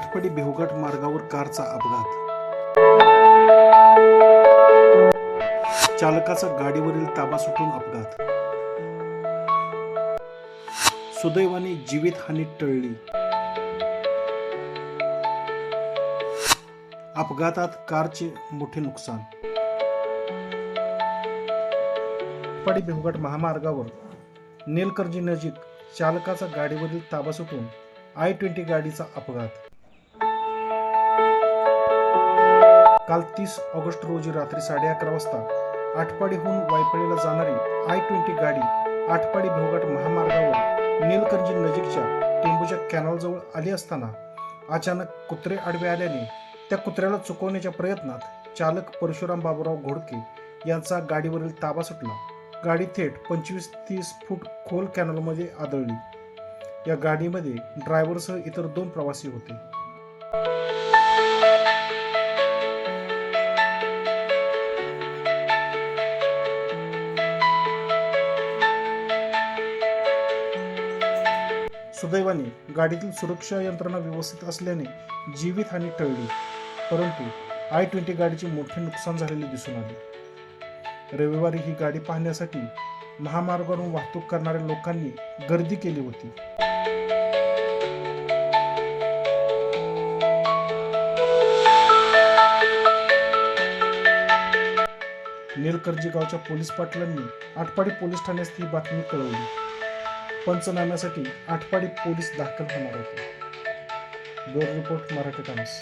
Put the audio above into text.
आठपडी भिवघाट मार्गावर कारचा अपघात. चालकाचा गाडीवरील ताबा सुटून अपघात. सुदैवाने जीवितहानी टळली. अपघातात कारचे मोठे नुकसान. आटपाडी भिवघाट महामार्गावर नेलकर्जी नजीक चालकाचा गाडीवरील ताबा सुटून आय ट्वेंटी गाडीचा अपघात. काल तीस ऑगस्ट रोजी रात्री साडे अकरा वाजता आटपाडीहून वायपळीला जाणारी आय ट्वेंटी गाडी आटपाडी भोगाट महामार्गावर नीलकंजी नजीकच्या टेंबूच्या कॅनॉलजवळ आली असताना अचानक कुत्रे आडवे आल्याने त्या कुत्र्याला चुकवण्याच्या प्रयत्नात चालक परशुराम बाबूराव घोडके यांचा गाडीवरील ताबा सुटला. गाडी थेट पंचवीस तीस फूट खोल कॅनलमध्ये आदळली. या गाडीमध्ये ड्रायव्हरसह इतर दोन प्रवासी होते. सुदैवाने गाडीतील सुरक्षा यंत्रणा व्यवस्थित असल्याने जीवितहानी टळली. परंतु आय ट्वेंटी गाडीचे मोठे नुकसान झालेले दिसून आले. रविवारी ही गाडी पाहण्यासाठी महामार्गावरून वाहतूक करणाऱ्या लोकांनी गर्दी केली होती. नीलकर्जी गावच्या पोलीस पाटलांनी आटपाडी पोलीस ठाण्यास ही बातमी कळवली. पंचनाम्यासाठी आठपाडी पोलीस दाखल होणार होते. Bureau report Marathi Times.